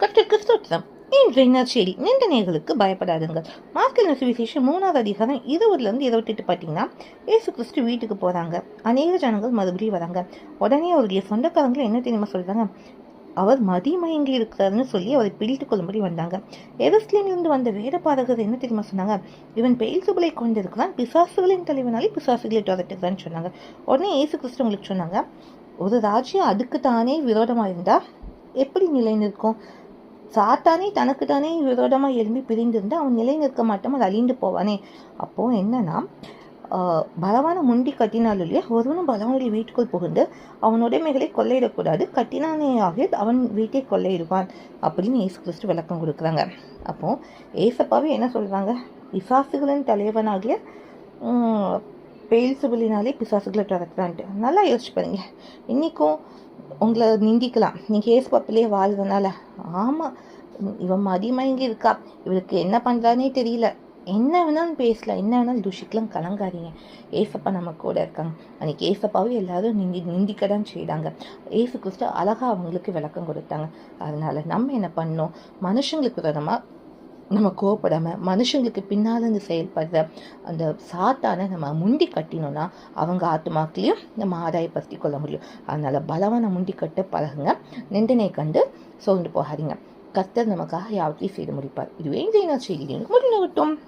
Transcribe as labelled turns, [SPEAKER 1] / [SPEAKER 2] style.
[SPEAKER 1] கர்த்தர் கிறிஸ்தோத்திரம் இன்றைய நீண்ட நிந்தனைகளுக்கு பயப்படாதுங்கள்? மார்க்கில் சுவிசேஷம் மூணாவது அதிகாரம் இருபதுலேருந்து இருபத்தெட்டு பார்த்தீங்கன்னா ஏசு கிறிஸ்து வீட்டுக்கு போகிறாங்க அநேக ஜனங்கள் மறுபடியும் வராங்க. உடனே அவருடைய சொந்தக்காரங்களை என்ன தெரியுமா சொல்கிறாங்க அவர் மதிமயங்கி இருக்கிறாருன்னு சொல்லி அவரை பிடித்து கொள்ளும்படி வந்தாங்க. எருஸ்லேமிலிருந்து வந்த வேதபாரகர் என்ன தெரியுமா சொன்னாங்க? இவன் பெயல்சுபலை கொண்டிருக்கிறான் பிசாசுகளின் தலைவனாலே பிசாசுகளை துரட்டுக்கிறான்னு சொன்னாங்க. உடனே ஏசு கிறிஸ்து உங்களுக்கு சொன்னாங்க ஒரு ராஜ்யம் அதுக்கு தானே விரோதமாக இருந்தால் எப்படி நிலை நிற்கும் சாத்தானே தனக்கு தானே விரோதமாக எழும்பி பிரிந்திருந்து அவன் நிலை நிற்க மாட்டான் அது அழிந்து போவானே. அப்போது என்னன்னா பலவான முண்டி கட்டினாலும் இல்லையா? ஒருவனும் பலவானுடைய வீட்டுக்குள் புகுந்து அவன் உடைமைகளை கொள்ளையிடக்கூடாது. கட்டினானே ஆகிய அவன் வீட்டை கொள்ளையிடுவான் அப்படின்னு ஏசு கிறிஸ்து விளக்கம் கொடுக்குறாங்க. அப்போது ஏசப்பாவே என்ன சொல்கிறாங்க விசாசுகளின் தலைவனாகிய பெயில்சுபலினாலே பிசாசுகளை துரத்துறான்ட்டு நல்லா யோசிச்சு பாருங்க. இன்றைக்கும் உங்களை நிந்திக்கலாம் நீங்கள் ஏசுப்பாப்பிலே வாழ்றதுனால. ஆமாம் இவன் மதிமயங்கி இருக்கா? இவளுக்கு என்ன பண்ணுறானே தெரியல. என்ன வேணாலும் பேசலாம். என்ன வேணாலும் தூஷிக்கலாம். கலங்காதீங்க. ஏசப்பா நம்ம கூட இருக்காங்க. அன்னைக்கு ஏசப்பாவே எல்லாரும் நிந்தி நிந்திக்க தான் செய்கிறாங்க ஏசு கிறிஸ்து அழகாக அவங்களுக்கு விளக்கம் கொடுத்தாங்க. அதனால் நம்ம என்ன பண்ணோம் மனுஷங்களுக்கு விரோதமாக நம்ம கோபப்படாமல் மனுஷங்களுக்கு பின்னால் இருந்து செயல்படுற அந்த சாத்தானை நம்ம முண்டி கட்டினோம்னா அவங்க ஆத்மாக்களையும் நம்ம ஆதாயப்படுத்தி கொள்ள முடியும். அதனால் பலவான முண்டி கட்ட பழகுங்க. நிந்தனை கண்டு சோர்ந்து போகாதீங்க. கர்த்தர் நமக்காக யாவற்றையும் செய்து முடிப்பார். இதுவே இந்த செய்தி முடிவு விட்டோம்.